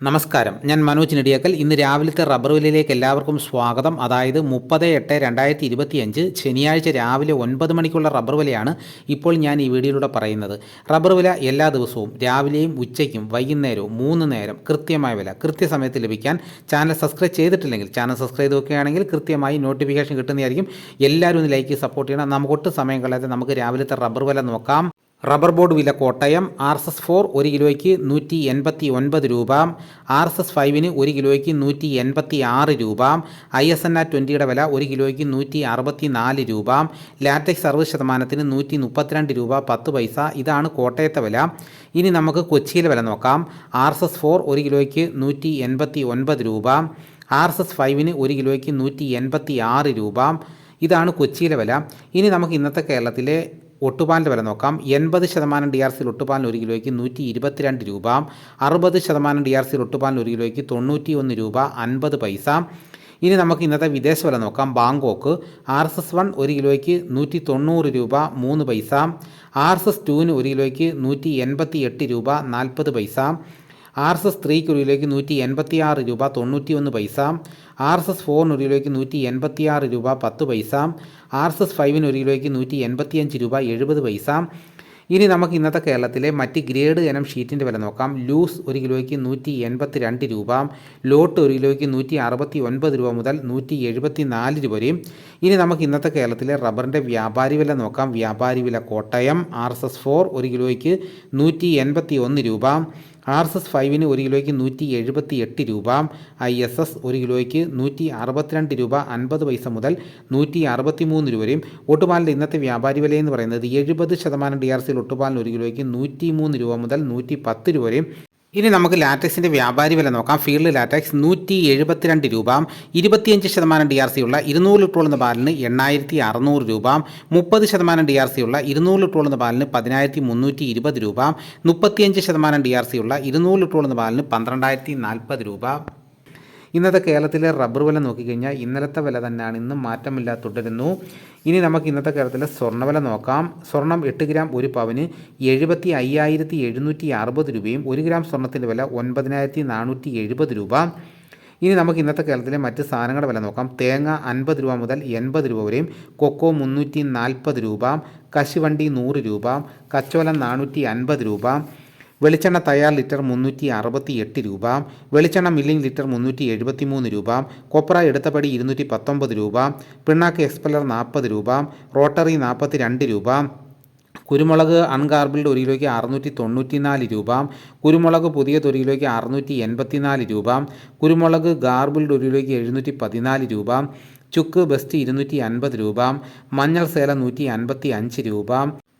നമസ്കാരം. ഞാൻ മനോജ് നെടിയക്കൽ. ഇന്ന് രാവിലത്തെ റബ്ബർ വിലയിലേക്ക് എല്ലാവർക്കും സ്വാഗതം. അതായത് മുപ്പത് എട്ട് രണ്ടായിരത്തി ഇരുപത്തിയഞ്ച് ശനിയാഴ്ച രാവിലെ ഒൻപത് മണിക്കുള്ള റബ്ബർ വിലയാണ് ഇപ്പോൾ ഞാൻ ഈ വീഡിയോയിലൂടെ പറയുന്നത്. റബ്ബർ വില എല്ലാ ദിവസവും രാവിലെയും ഉച്ചയ്ക്കും വൈകുന്നേരവും മൂന്ന് നേരം കൃത്യമായ വില. കൃത്യസമയത്ത് ലഭിക്കാൻ ചാനൽ സബ്സ്ക്രൈബ് ചെയ്തിട്ടില്ലെങ്കിൽ ചാനൽ സബ്സ്ക്രൈബ് ചെയ്ത് നോക്കുകയാണെങ്കിൽ കൃത്യമായി നോട്ടിഫിക്കേഷൻ കിട്ടുന്നതായിരിക്കും. എല്ലാവരും ഒന്ന് ലൈക്ക് സപ്പോർട്ട് ചെയ്യണം. നമുക്ക് ഒട്ടും സമയം കളയാതെ നമുക്ക് രാവിലത്തെ റബ്ബർ വില നോക്കാം. റബ്ബർ ബോർഡ് വില Kottayam R S S four ഒരു കിലോയ്ക്ക് നൂറ്റി എൺപത്തി ഒൻപത് രൂപ ആർ എസ് എസ് ഫൈവിന് ഒരു കിലോയ്ക്ക് നൂറ്റി എൺപത്തി ആറ് രൂപ ഐ എസ് എൻ ആർ ട്വന്റിയുടെ വില ഒരു കിലോയ്ക്ക് നൂറ്റി അറുപത്തി നാല് രൂപ ലാറ്റക്സ് അറുപത് ശതമാനത്തിന് നൂറ്റി മുപ്പത്തിരണ്ട് രൂപ പത്ത് പൈസ. ഇതാണ് കോട്ടയത്തെ വില. ഇനി നമുക്ക് കൊച്ചിയിലെ വില നോക്കാം. ആർ എസ് എസ് ഫോർ ഒരു കിലോയ്ക്ക് നൂറ്റി എൺപത്തി ഒൻപത് രൂപ ആർ എസ് എസ് ഫൈവിന് ഒരു കിലോയ്ക്ക് നൂറ്റി എൺപത്തി ആറ് രൂപ. ഇതാണ് കൊച്ചിയിലെ വില. ഇനി നമുക്ക് ഇന്നത്തെ കേരളത്തിലെ ഒട്ടുപാലിന്റെ വില നോക്കാം. എൺപത് ശതമാനം ഡി ആർ സിയിൽ ഒട്ടുപാലിന് ഒരു കിലോയ്ക്ക് നൂറ്റി ഇരുപത്തിരണ്ട് രൂപ. അറുപത് ശതമാനം ഡി ആർ സിയിൽ ഒട്ടുപാലിന് ഒരു കിലോയ്ക്ക് തൊണ്ണൂറ്റി ഒന്ന് രൂപ അൻപത് പൈസ. ഇനി നമുക്ക് ഇന്നത്തെ വിദേശ വില നോക്കാം. Bangkok R S S one ഒരു കിലോയ്ക്ക് നൂറ്റി തൊണ്ണൂറ് രൂപ മൂന്ന് പൈസ. ആർ എസ് എസ് ടുവിന് ഒരു കിലോയ്ക്ക് നൂറ്റി എൺപത്തി എട്ട് രൂപ നാൽപ്പത് പൈസ. ആർ എസ് എസ് ത്രീക്ക് ഒരു കിലോയ്ക്ക് നൂറ്റി എൺപത്തി ആറ് രൂപ തൊണ്ണൂറ്റി ഒന്ന് പൈസ ആർ എസ് എസ് ഫോറിന് ഒരു കിലോയ്ക്ക് നൂറ്റി എൺപത്തി ആറ് രൂപ പത്ത് പൈസ ആർ എസ് എസ് ഫൈവിന് ഒരു കിലോയ്ക്ക് നൂറ്റി എൺപത്തിയഞ്ച് രൂപ എഴുപത് പൈസ. ഇനി നമുക്ക് ഇന്നത്തെ കേരളത്തിലെ മറ്റ് ഗ്രേഡ് ഇനം ഷീറ്റിന്റെ വില നോക്കാം. ലൂസ് ഒരു കിലോയ്ക്ക് നൂറ്റി എൺപത്തി രണ്ട് രൂപ ലോട്ട് ഒരു കിലോയ്ക്ക് നൂറ്റി അറുപത്തി ഒൻപത് രൂപ മുതൽ നൂറ്റി എഴുപത്തി നാല് രൂപ വരെയും. ഇനി നമുക്ക് ഇന്നത്തെ കേരളത്തിലെ റബ്ബറിന്റെ വ്യാപാരി വില നോക്കാം. വ്യാപാരി വില Kottayam R S S four ഒരു കിലോയ്ക്ക് നൂറ്റി എൺപത്തി ഒന്ന് രൂപ ആർ എസ് എസ് ഫൈവിന് ഒരു കിലോയ്ക്ക് നൂറ്റി എഴുപത്തി എട്ട് രൂപ ഐ എസ് എസ് ഒരു കിലോയ്ക്ക് നൂറ്റി അറുപത്തിരണ്ട് രൂപ അൻപത് പൈസ മുതൽ നൂറ്റി അറുപത്തി മൂന്ന് രൂപയും ഒട്ടുപാലിന്റെ ഇന്നത്തെ വ്യാപാരി വില എന്ന് പറയുന്നത് എഴുപത് ശതമാനം ഡി ആർ സിയിൽ ഒട്ടുപാലിന് ഒരു കിലോയ്ക്ക് നൂറ്റി മൂന്ന് രൂപ മുതൽ നൂറ്റി പത്ത് രൂപ വരെയും ഇനി നമുക്ക് ലാറ്റക്സിന്റെ വ്യാപാരി വില നോക്കാം. ഫീൽഡ് ലാറ്റക്സ് നൂറ്റി എഴുപത്തിരണ്ട് രൂപ ഇരുപത്തിയഞ്ച് ശതമാനം ഡി ആർ സി ഉള്ള ഇരുന്നൂറ് ലിറ്ററോളുന്ന പാലിന് എണ്ണായിരത്തി അറുന്നൂറ് രൂപ മുപ്പത് ശതമാനം ഡി ആർ സി ഉള്ള ഇരുന്നൂറ് ലിറ്ററോളുന്ന പാലിന് പതിനായിരത്തി മുന്നൂറ്റി ഇരുപത് രൂപ മുപ്പത്തിയഞ്ച് ശതമാനം ഡി ആർ സി ഉള്ള ഇരുന്നൂറ് ലിറ്ററോളുന്ന പാലിന് പന്ത്രണ്ടായിരത്തി നാൽപ്പത് രൂപ. ഇന്നത്തെ കേരളത്തിലെ റബ്ബർ വില നോക്കിക്കഴിഞ്ഞാൽ ഇന്നലത്തെ വില തന്നെയാണ് ഇന്നും മാറ്റമില്ലാതെ തുടരുന്നു. ഇനി നമുക്ക് ഇന്നത്തെ കേരളത്തിലെ സ്വർണവില നോക്കാം. സ്വർണം എട്ട് ഗ്രാം ഒരു പവന് എഴുപത്തി അയ്യായിരത്തി എഴുന്നൂറ്റി അറുപത് രൂപയും ഒരു ഗ്രാം സ്വർണത്തിന്റെ വില ഒൻപതിനായിരത്തി നാനൂറ്റി എഴുപത് രൂപ. ഇനി നമുക്ക് ഇന്നത്തെ കേരളത്തിലെ മറ്റ് സാധനങ്ങളുടെ വില നോക്കാം. തേങ്ങ അൻപത് രൂപ മുതൽ എൺപത് രൂപ വരെയും കൊക്കോ മുന്നൂറ്റി നാൽപ്പത് രൂപ കശുവണ്ടി നൂറ് രൂപ കച്ചോലം നാനൂറ്റി അൻപത് രൂപ വെളിച്ചെണ്ണ തയ്യാർ ലിറ്റർ മുന്നൂറ്റി അറുപത്തി എട്ട് രൂപ വെളിച്ചെണ്ണ മില്ലിംഗ് ലിറ്റർ മുന്നൂറ്റി എഴുപത്തി മൂന്ന് രൂപ കൊപ്ര എടുത്തപടി ഇരുന്നൂറ്റി പത്തൊമ്പത് രൂപ പിണ്ണാക്ക് എക്സ്പെല്ലർ നാൽപ്പത് രൂപ റോട്ടറി നാൽപ്പത്തി രണ്ട് രൂപ കുരുമുളക് അൺഗാർബിൾഡ് ഒരു കിലോയ്ക്ക് അറുന്നൂറ്റി തൊണ്ണൂറ്റി നാല് രൂപ കുരുമുളക് പുതിയത് ഒരു കിലോയ്ക്ക് അറുന്നൂറ്റി എൺപത്തി നാല് രൂപ കുരുമുളക് ഗാർബിൾഡ് ഒരു കിലോയ്ക്ക് എഴുന്നൂറ്റി പതിനാല് രൂപ ചുക്ക് ബെസ്റ്റ് ഇരുന്നൂറ്റി അൻപത് രൂപ മഞ്ഞൾ സേല നൂറ്റി അൻപത്തി അഞ്ച് രൂപ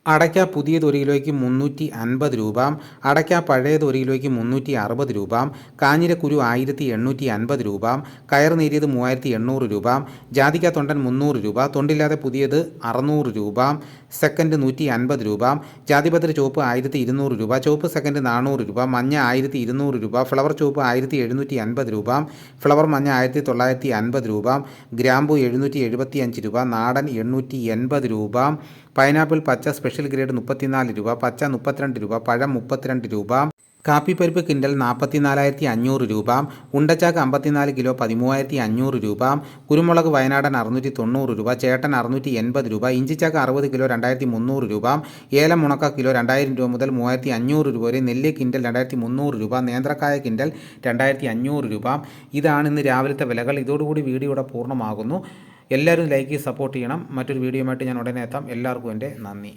അടയ്ക്ക പുതിയത് ഒരു കിലോയ്ക്ക് മുന്നൂറ്റി അൻപത് രൂപ അടയ്ക്ക പഴയത് ഒരു കിലോയ്ക്ക് മുന്നൂറ്റി അറുപത് രൂപ കാഞ്ഞിരക്കുരു ആയിരത്തി എണ്ണൂറ്റി അൻപത് രൂപ കയർ നേരിയത് മൂവായിരത്തി എണ്ണൂറ് രൂപ ജാതിക്ക തൊണ്ടൻ മുന്നൂറ് രൂപ തൊണ്ടില്ലാതെ പുതിയത് അറുന്നൂറ് രൂപ സെക്കൻഡ് നൂറ്റി അൻപത് രൂപ ജാതിപത്രി ചുവപ്പ് ആയിരത്തി ഇരുന്നൂറ് രൂപ ചുവപ്പ് സെക്കൻഡ് നാനൂറ് രൂപ മഞ്ഞ ആയിരത്തി ഇരുന്നൂറ് രൂപ ഫ്ലവർ ചുവപ്പ് ആയിരത്തി എഴുന്നൂറ്റി അൻപത് രൂപ ഫ്ലവർ മഞ്ഞ ആയിരത്തി തൊള്ളായിരത്തി അൻപത് രൂപ ഗ്രാമ്പു എഴുന്നൂറ്റി എഴുപത്തി അഞ്ച് രൂപ നാടൻ എണ്ണൂറ്റി എൺപത് രൂപ പൈനാപ്പിൾ പച്ച സ്പെഷ്യൽ ഗ്രേഡ് മുപ്പത്തിനാല് രൂപ പച്ച മുപ്പത്തിരണ്ട് രൂപ പഴം മുപ്പത്തിരണ്ട് രൂപ കാപ്പിപ്പരിപ്പ് കിൻഡൽ നാൽപ്പത്തിനാലായിരത്തി അഞ്ഞൂറ് രൂപ ഉണ്ടച്ചാക്ക് അമ്പത്തിനാല് കിലോ പതിമൂവായിരത്തി അഞ്ഞൂറ് രൂപ കുരുമുളക് വയനാടൻ അറുന്നൂറ്റി തൊണ്ണൂറ് രൂപ ചേട്ടൻ അറുന്നൂറ്റി എൺപത് രൂപ ഇഞ്ചിച്ചാക്ക് അറുപത് കിലോ രണ്ടായിരത്തി മുന്നൂറ് രൂപ ഏലം മുണക്ക കിലോ രണ്ടായിരം രൂപ മുതൽ മൂവായിരത്തി അഞ്ഞൂറ് രൂപ വരെ നെല്ല് കിൻഡൽ രണ്ടായിരത്തി മുന്നൂറ് രൂപ നേന്ത്രക്കായ കിൻഡൽ രണ്ടായിരത്തി അഞ്ഞൂറ് രൂപ. ഇതാണ് ഇന്ന് രാവിലത്തെ വിലകൾ. ഇതോടുകൂടി വീഡിയോ ഇവിടെ പൂർണമാകുന്നു. എല്ലാവരും ലൈക്ക് സപ്പോർട്ട് ചെയ്യണം. മറ്റൊരു വീഡിയോയുമായിട്ട് ഞാൻ ഉടനെ എത്താം. എല്ലാവർക്കും എന്റെ നന്ദി.